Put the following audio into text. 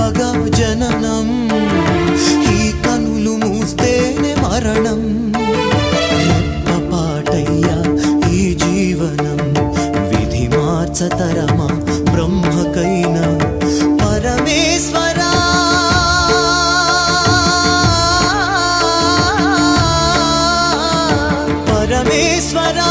తెరవగా జననం. ఈ కనులు మూస్తేనే మరణం. పాటయ్యా ఈ జీవనం? విధి మార్చతరమా బ్రహ్మకైనా? పరమేశ్వరా! పరమేశ్వరా!